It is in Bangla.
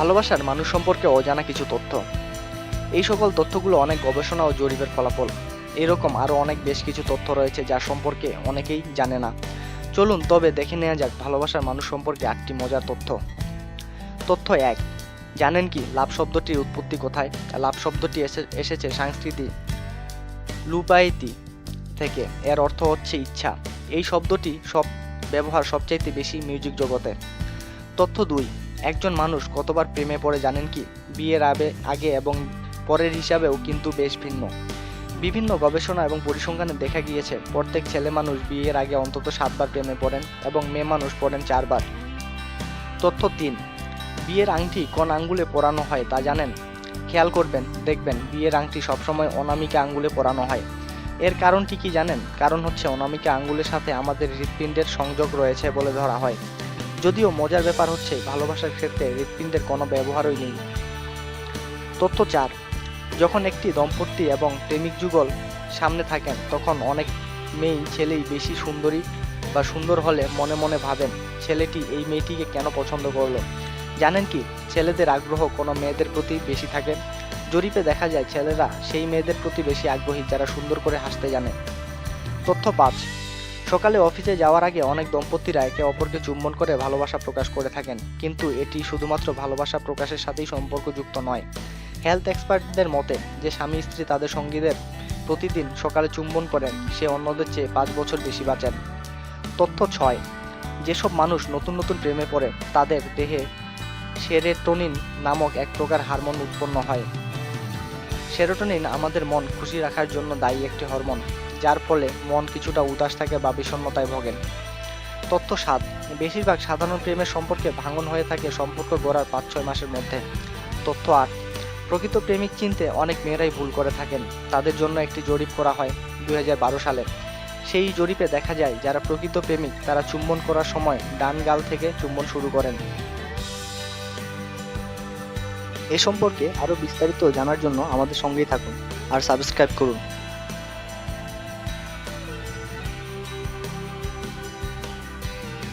ভালোবাসার মানুষ সম্পর্কে অজানা কিছু তথ্য। এই সকল তথ্যগুলো অনেক গবেষণা ও জরিপের ফলাফল। এরকম আরও অনেক বেশ কিছু তথ্য রয়েছে যা সম্পর্কে অনেকেই জানে না। চলুন তবে দেখে নেওয়া যাক ভালোবাসার মানুষ সম্পর্কে আটটি মজার তথ্য। তথ্য এক, জানেন কি লাভ শব্দটির উৎপত্তি কোথায়? লাভ শব্দটি এসে- এসেছে সংস্কৃতি লুপাইতি থেকে। এর অর্থ হচ্ছে ইচ্ছা। এই শব্দটি সব ব্যবহার সবচাইতে বেশি মিউজিক জগতে। তথ্য দুই একজন মানুষ কতবার প্রেমে পড়ে জানেন কি? বিয়ের আগে আগে এবং পরের হিসাবেও কিন্তু বেশ ভিন্ন। বিভিন্ন গবেষণা এবং পরিসংখ্যানে দেখা গিয়েছে, প্রত্যেক ছেলে মানুষ বিয়ের আগে অন্তত সাতবার প্রেমে পড়েন এবং মেয়ে মানুষ পড়েন চারবার। তথ্য তিন, বিয়ের আংটি কোন আঙ্গুলে পরানো হয় তা জানেন? খেয়াল করবেন, দেখবেন, বিয়ের আংটি সবসময় অনামিকা আঙ্গুলে পরানো হয়। এর কারণটি কি জানেন? কারণ হচ্ছে অনামিকা আঙ্গুলের সাথে আমাদের হৃৎপিণ্ডের সংযোগ রয়েছে বলে ধরা হয়। যদিও মজার ব্যাপার হচ্ছে, ভালোবাসার ক্ষেত্রে হৃৎপিণ্ডের কোনো ব্যবহারই নেই। তথ্য চার, যখন একটি দম্পতি এবং প্রেমিক যুগল সামনে থাকেন, তখন অনেক মেয়েই ছেলেই বেশি সুন্দরী বা সুন্দর হলে মনে মনে ভাবেন, ছেলেটি এই মেয়েটিকে কেন পছন্দ করল? জানেন কি, ছেলেদের আগ্রহ কোনো মেয়েদের প্রতি বেশি থাকে। জরিপে দেখা যায়, ছেলেরা সেই মেয়েদের প্রতি বেশি আগ্রহী যারা সুন্দর করে হাসতে জানে। তথ্য পাঁচ সকালে অফিসে যাওয়ার আগে অনেক দম্পতিরা একে অপরকে চুম্বন করে ভালোবাসা প্রকাশ করে থাকেন, কিন্তু এটি শুধুমাত্র ভালোবাসা প্রকাশের সাথেই সম্পর্কযুক্ত নয়। হেলথ এক্সপার্টদের মতে, যে স্বামী স্ত্রী তাদের সঙ্গীদের প্রতিদিন সকালে চুম্বন করেন, সে অন্যদের চেয়ে পাঁচ বছর বেশি বাঁচেন। তথ্য ছয়, যেসব মানুষ নতুন নতুন প্রেমে পড়ে, তাদের দেহে সেরেটোনিন নামক এক প্রকার হারমোন উৎপন্ন হয়। সেরোটোনিন আমাদের মন খুশি রাখার জন্য দায়ী একটি হরমোন। যার ফলে মন কিছুটা উদাস থাকে বা বিষণ্ণতায় ভোগেন। তথ্য সাত বেশিরভাগ সাধারণ প্রেমের সম্পর্কে ভাঙন হয়ে থাকে সম্পর্ক গড়ার পাঁচ ছয় মাসের মধ্যে। তথ্য আট। প্রকৃত প্রেমিক চিনতে অনেক মেয়েরাই ভুল করে থাকেন। তাদের জন্য একটি জরিপ করা হয় দুই হাজার বারো সালে। সেই জরিপে দেখা যায়, যারা প্রকৃত প্রেমিক, তারা চুম্বন করার সময় ডান গাল থেকে চুম্বন শুরু করেন। এ সম্পর্কে আরও বিস্তারিত জানার জন্য আমাদের সঙ্গেই থাকুন আর সাবস্ক্রাইব করুন।